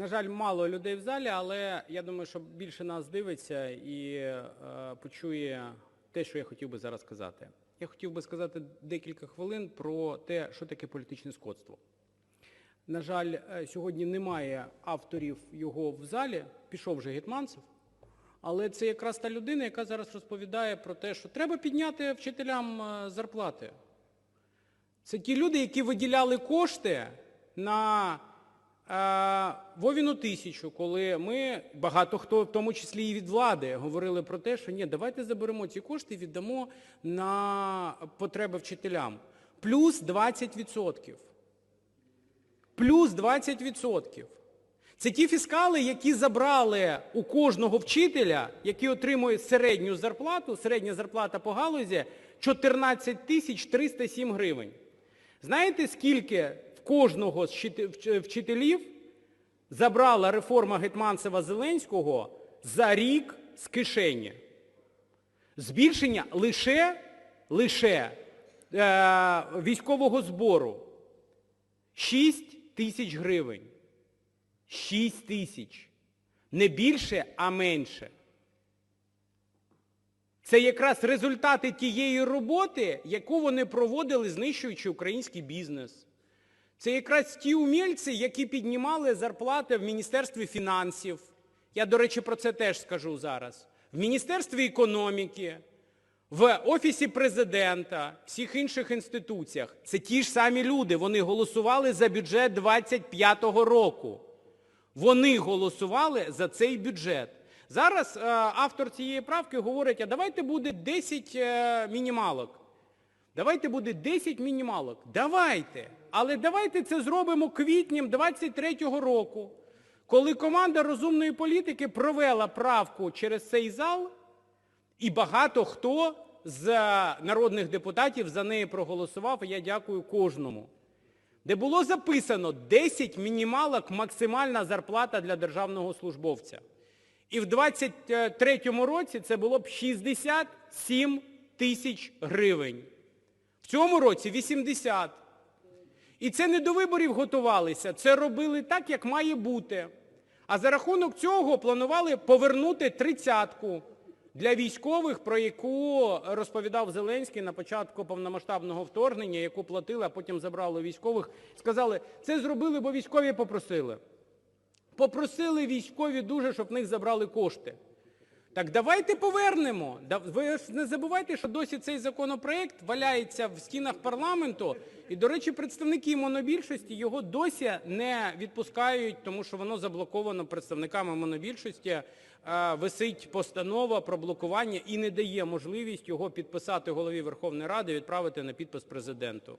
На жаль, мало людей в залі, але я думаю, що більше нас дивиться і е, почує те, що я хотів би зараз сказати. Я хотів би сказати декілька хвилин про те, що таке політичне скотство. На жаль, е, сьогодні немає авторів його в залі, пішов вже Гетманцев, але це якраз та людина, яка зараз розповідає про те, що треба підняти вчителям е, зарплати. Це ті люди, які виділяли кошти на Вовіну тисячу, коли ми, багато хто, в тому числі і від влади, говорили про те, що ні, давайте заберемо ці кошти і віддамо на потреби вчителям. Плюс 20%. Плюс 20%. Це ті фіскали, які забрали у кожного вчителя, який отримує середню зарплату, середня зарплата по галузі 14 тисяч 307 гривень. Знаєте, скільки кожного з вчителів забрала реформа Гетманцева-Зеленського за рік з кишені? Збільшення лише, лише е, військового збору 6 тисяч гривень. 6 тисяч. Не більше, а менше. Це якраз результати тієї роботи, яку вони проводили, знищуючи український бізнес. Це якраз ті умільці, які піднімали зарплати в Міністерстві фінансів. Я, до речі, про це теж скажу зараз. В Міністерстві економіки, в Офісі президента, всіх інших інституціях. Це ті ж самі люди. Вони голосували за бюджет 25-го року. Вони голосували за цей бюджет. Зараз е, автор цієї правки говорить, а давайте буде 10 е, мінімалок. Давайте буде 10 мінімалок. Давайте. Але давайте це зробимо квітнем 23-го року, коли команда розумної політики провела правку через цей зал, і багато хто з е, народних депутатів за неї проголосував, і я дякую кожному. Де було записано 10 мінімалок максимальна зарплата для державного службовця. І в 23-му році це було б 67 тисяч гривень. Цьому році 80. І це не до виборів готувалися, це робили так, як має бути. А за рахунок цього планували повернути тридцятку для військових, про яку розповідав Зеленський на початку повномасштабного вторгнення, яку платили, а потім забрали військових. Сказали, це зробили, бо військові попросили. Попросили військові дуже, щоб в них забрали кошти. Так давайте повернемо. Ви ж не забувайте, що досі цей законопроект валяється в стінах парламенту. І, до речі, представники монобільшості його досі не відпускають, тому що воно заблоковано представниками монобільшості. Е, Висить постанова про блокування і не дає можливість його підписати голові Верховної Ради відправити на підпис президенту.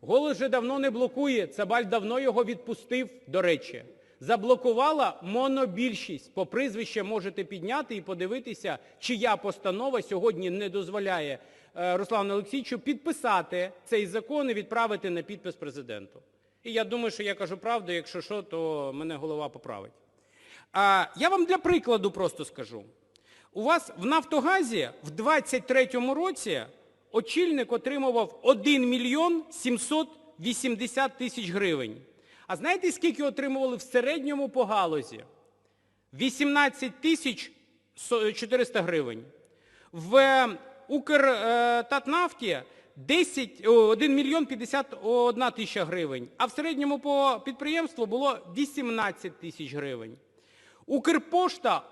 Голос вже давно не блокує, Цабаль давно його відпустив, до речі. Заблокувала монобільшість. По прізвище можете підняти і подивитися, чия постанова сьогодні не дозволяє е, Руслану Олексійовичу підписати цей закон і відправити на підпис президенту. І я думаю, що я кажу правду, якщо що, то мене голова поправить. А, я вам для прикладу просто скажу. У вас в Нафтогазі в 23-му році очільник отримував 1 мільйон 780 тисяч гривень. А знаєте, скільки отримували в середньому по галузі? 18 тисяч 400 гривень. В Укртатнафті 10, 1 мільйон 51 тисяча гривень, а в середньому по підприємству було 18 тисяч гривень. Укрпошта,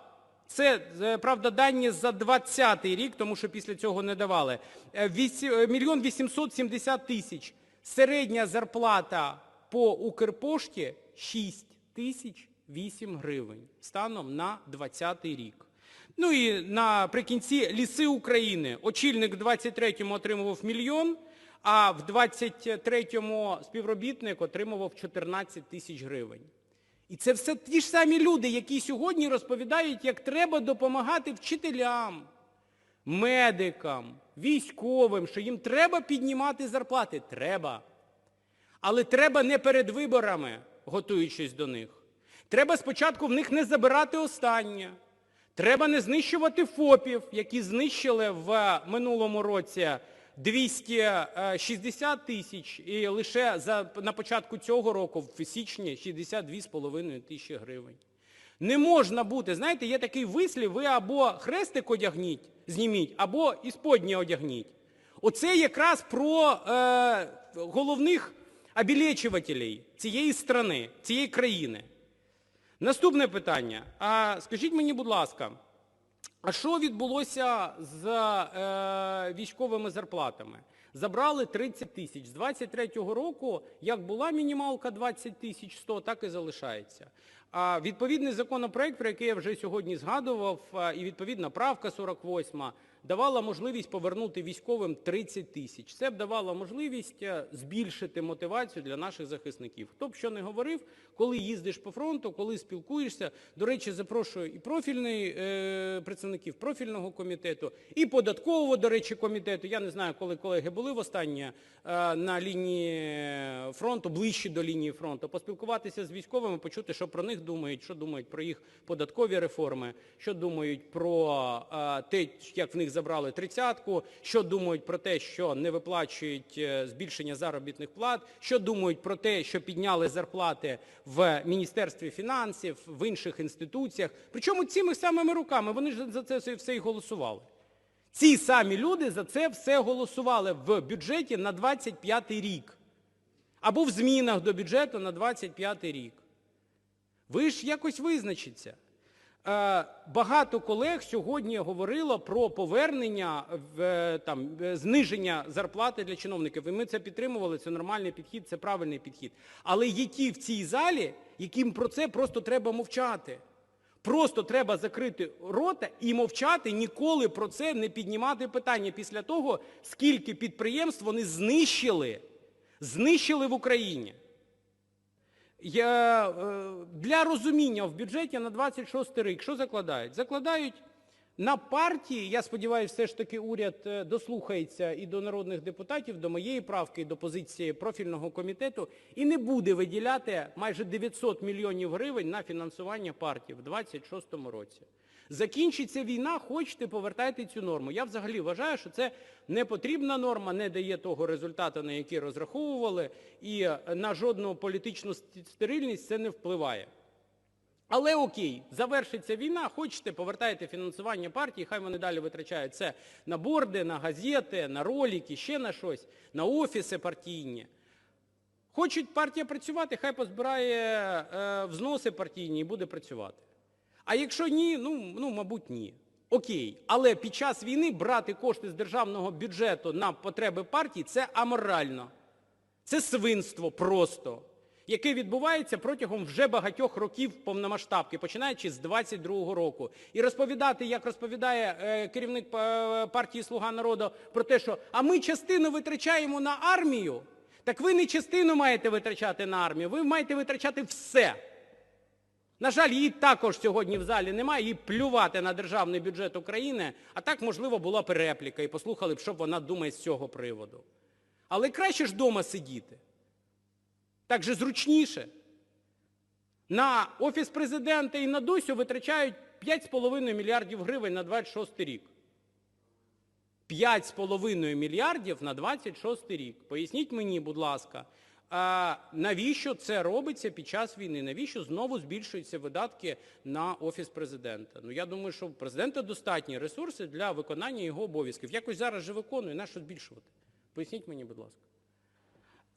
це, е, правда, дані за 20-й рік, тому що після цього не давали, е, вісі- е, мільйон 870 тисяч. Середня зарплата по Укрпошті 6 тисяч 8 гривень станом на 20-й рік. Ну і наприкінці Ліси України. Очільник в 23-му отримував мільйон, а в 23-му співробітник отримував 14 тисяч гривень. І це все ті ж самі люди, які сьогодні розповідають, як треба допомагати вчителям, медикам, військовим, що їм треба піднімати зарплати. Треба. Але треба не перед виборами, готуючись до них. Треба спочатку в них не забирати останнє. Треба не знищувати ФОПів, які знищили в минулому році 260 тисяч і лише за, на початку цього року, в січні, 62,5 тисячі гривень. Не можна бути, знаєте, є такий вислів, ви або хрестик одягніть, зніміть, або ісподнє одягніть. Оце якраз про е, головних обілечувателей цієї страни, цієї країни. Наступне питання. А скажіть мені, будь ласка, а що відбулося з е, військовими зарплатами? Забрали 30 тисяч. З 23-го року, як була мінімалка 20 тисяч 100, так і залишається. Відповідний законопроект, про який я вже сьогодні згадував, і відповідна правка 48 давала можливість повернути військовим 30 тисяч. Це б давало можливість е, збільшити мотивацію для наших захисників. Хто б що не говорив, коли їздиш по фронту, коли спілкуєшся, до речі, запрошую і профільний е, представників профільного комітету, і податкового, до речі, комітету. Я не знаю, коли колеги були востаннє е, на лінії фронту, ближче до лінії фронту, поспілкуватися з військовими, почути, що про них думають, що думають про їх податкові реформи, що думають про е, те, як в них забрали тридцятку, що думають про те, що не виплачують е, збільшення заробітних плат, що думають про те, що підняли зарплати в Міністерстві фінансів, в інших інституціях. Причому цими самими руками, вони ж за це все і голосували. Ці самі люди за це все голосували в бюджеті на 25 рік. Або в змінах до бюджету на 25 рік. Ви ж якось визначіться. Е, Багато колег сьогодні говорило про повернення, е, там, е, зниження зарплати для чиновників. І ми це підтримували, це нормальний підхід, це правильний підхід. Але є ті в цій залі, яким про це просто треба мовчати. Просто треба закрити рота і мовчати, ніколи про це не піднімати питання після того, скільки підприємств вони знищили, знищили в Україні. Е, для розуміння в бюджеті на 26 рік що закладають? Закладають на партії, я сподіваюся, все ж таки уряд е, дослухається і до народних депутатів, до моєї правки, і до позиції профільного комітету, і не буде виділяти майже 900 мільйонів гривень на фінансування партій в 26 році. Закінчиться війна, хочете, повертайте цю норму. Я взагалі вважаю, що це не потрібна норма, не дає того результату, на який розраховували, і е, на жодну політичну стерильність це не впливає. Але окей, завершиться війна, хочете, повертайте фінансування партії, хай вони далі витрачають це на борди, на газети, на ролики, ще на щось, на офіси партійні. Хочуть партія працювати, хай позбирає е, взноси партійні і буде працювати. А якщо ні, ну, ну, мабуть, ні. Окей. Але під час війни брати кошти з державного бюджету на потреби партії – це аморально. Це свинство просто, яке відбувається протягом вже багатьох років повномасштабки, починаючи з 22-го року. І розповідати, як розповідає е, керівник е, партії «Слуга народу» про те, що «а ми частину витрачаємо на армію», так ви не частину маєте витрачати на армію, ви маєте витрачати все. На жаль, її також сьогодні в залі немає, їй плювати на державний бюджет України, а так, можливо, була б репліка і послухали б, що вона думає з цього приводу. Але краще ж вдома сидіти. Так же зручніше. На Офіс президента і на ДОСю витрачають 5,5 мільярдів гривень на 26 рік. 5,5 мільярдів на 26 рік. Поясніть мені, будь ласка, а навіщо це робиться під час війни? Навіщо знову збільшуються видатки на Офіс президента? Ну, я думаю, що у президента достатні ресурси для виконання його обов'язків. Якось зараз же виконує, на що збільшувати? Поясніть мені, будь ласка.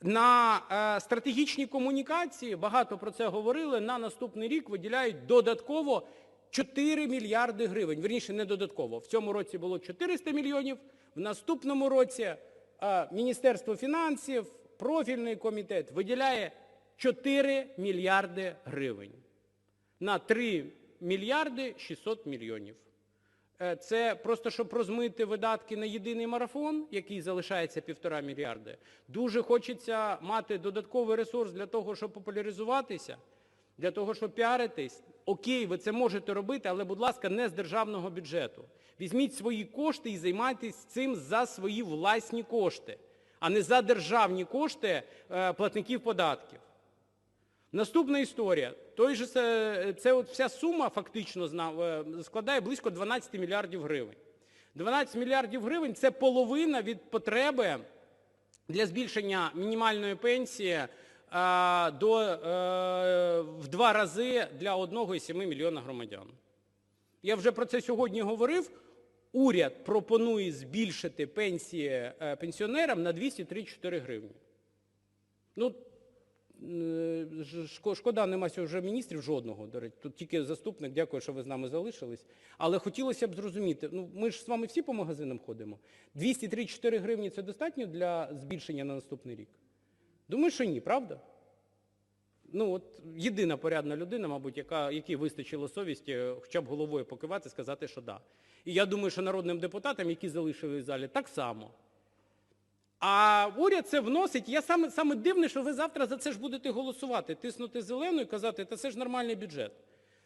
На е, стратегічні комунікації, багато про це говорили, на наступний рік виділяють додатково 4 мільярди гривень. Вірніше, не додатково. В цьому році було 400 мільйонів, в наступному році е, Міністерство фінансів, профільний комітет виділяє 4 мільярди гривень на 3 мільярди 600 мільйонів. Е, Це просто, щоб розмити видатки на єдиний марафон, який залишається півтора мільярди. Дуже хочеться мати додатковий ресурс для того, щоб популяризуватися, для того, щоб піаритись. Окей, ви це можете робити, але, будь ласка, не з державного бюджету. Візьміть свої кошти і займайтесь цим за свої власні кошти, а не за державні кошти е, платників податків. Наступна історія. Той же, це, от вся сума фактично е, складає близько 12 мільярдів гривень. 12 мільярдів гривень – це половина від потреби для збільшення мінімальної пенсії е, до, в два рази для 1,7 мільйона громадян. Я вже про це сьогодні говорив. Уряд пропонує збільшити пенсії е, пенсіонерам на 234 гривні. Ну, е, шкода, нема вже міністрів жодного, до речі. Тут тільки заступник, дякую, що ви з нами залишились. Але хотілося б зрозуміти, ну ми ж з вами всі по магазинам ходимо. 234 гривні – це достатньо для збільшення на наступний рік? Думаю, що ні, правда? Ну, от єдина порядна людина, мабуть, яка, якій вистачило совісті хоча б головою покивати, сказати, що да. І я думаю, що народним депутатам, які залишились в залі, так само. А уряд це вносить. Я саме, саме дивне, що ви завтра за це ж будете голосувати, тиснути зелену і казати, це ж нормальний бюджет.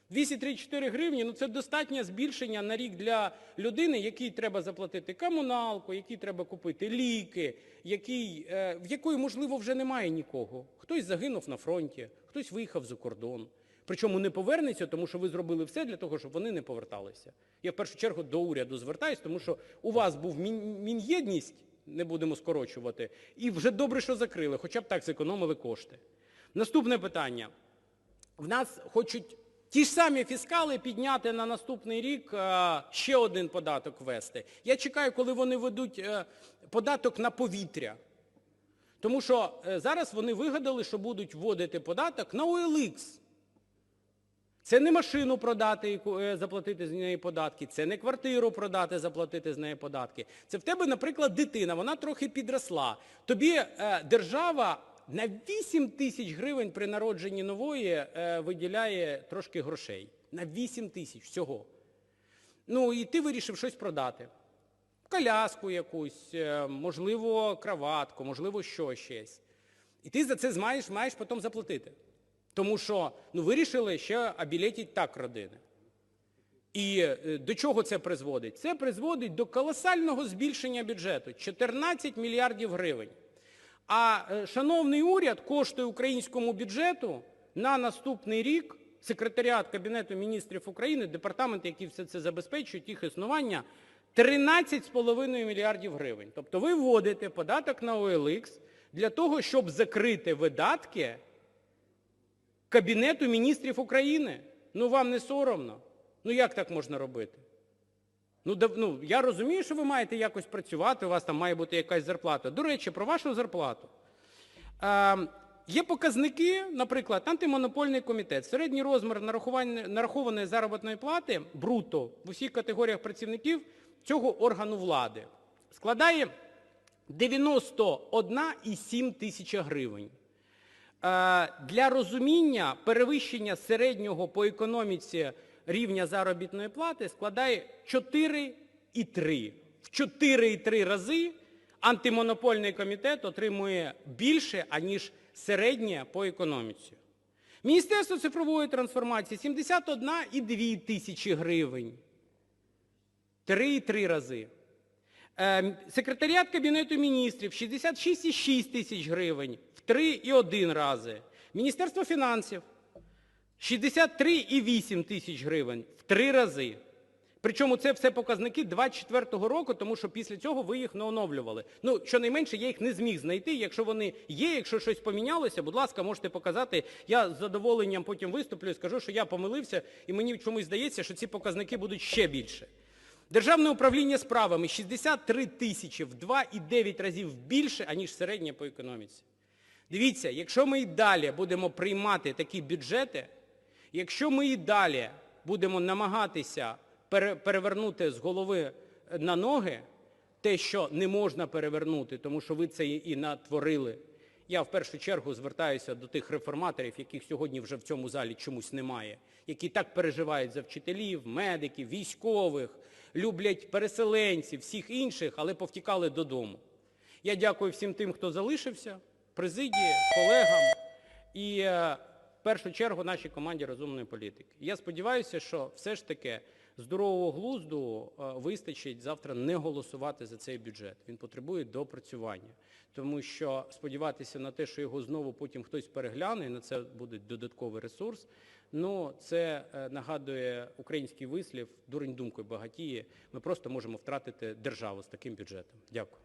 234 гривні, ну це достатнє збільшення на рік для людини, якій треба заплатити комуналку, якій треба купити ліки, який, е, в якої, можливо, вже немає нікого. Хтось загинув на фронті, хтось виїхав за кордон. Причому не повернеться, тому що ви зробили все для того, щоб вони не поверталися. Я в першу чергу до уряду звертаюсь, тому що у вас був мін'єдність, не будемо скорочувати, і вже добре, що закрили, хоча б так зекономили кошти. Наступне питання. В нас хочуть ті ж самі фіскали підняти на наступний рік е, ще один податок ввести. Я чекаю, коли вони ведуть е, податок на повітря. Тому що е, зараз вони вигадали, що будуть вводити податок на OLX. Це не машину продати е, заплатити з неї податки, це не квартиру продати, заплатити з неї податки. Це в тебе, наприклад, дитина, вона трохи підросла. Тобі е, держава на 8 тисяч гривень при народженні нової е, виділяє трошки грошей. На 8 тисяч всього. Ну і ти вирішив щось продати. Коляску якусь, е, можливо, краватку, можливо, що щось. І ти за це маєш, маєш потім заплатити. Тому що ну, вирішили ще обілетіть так родини. І е, до чого це призводить? Це призводить до колосального збільшення бюджету 14 мільярдів гривень. А е, шановний уряд коштує українському бюджету на наступний рік секретаріат Кабінету міністрів України, департамент, який все це забезпечує, їх існування, 13,5 мільярдів гривень. Тобто ви вводите податок на OLX для того, щоб закрити видатки Кабінету міністрів України. Ну вам не соромно? Ну як так можна робити? Ну, дав- ну, я розумію, що ви маєте якось працювати, у вас там має бути якась зарплата. До речі, про вашу зарплату. Е, є показники, наприклад, антимонопольний комітет. Середній розмір нарахованої заробітної плати бруто в усіх категоріях працівників цього органу влади складає 91,7 тисяча гривень. Е, Для розуміння перевищення середнього по економіці рівня заробітної плати складає 4,3. В 4,3 рази антимонопольний комітет отримує більше, аніж середнє по економіці. Міністерство цифрової трансформації 71,2 тисячі гривень. 3,3 рази. Е, Секретаріат Кабінету міністрів 66,6 тисяч гривень 3,1 рази. Міністерство фінансів 63,8 тисяч гривень в 3 рази. Причому це все показники 24-го року, тому що після цього ви їх не оновлювали. Ну, щонайменше, я їх не зміг знайти. Якщо вони є, якщо щось помінялося, будь ласка, можете показати. Я з задоволенням потім виступлю і скажу, що я помилився, і мені чомусь здається, що ці показники будуть ще більше. Державне управління справами 63 тисячі в 2,9 разів більше, аніж середнє по економіці. Дивіться, якщо ми і далі будемо приймати такі бюджети, якщо ми і далі будемо намагатися перевернути з голови на ноги те, що не можна перевернути, тому що ви це і натворили, я в першу чергу звертаюся до тих реформаторів, яких сьогодні вже в цьому залі чомусь немає, які так переживають за вчителів, медиків, військових, люблять переселенців, всіх інших, але повтікали додому. Я дякую всім тим, хто залишився, президії, колегам і е, в першу чергу нашій команді розумної політики. Я сподіваюся, що все ж таки здорового глузду е, вистачить завтра не голосувати за цей бюджет. Він потребує доопрацювання. Тому що сподіватися на те, що його знову потім хтось перегляне, і на це буде додатковий ресурс, ну це е, нагадує український вислів «дурень думкою багатіє». Ми просто можемо втратити державу з таким бюджетом. Дякую.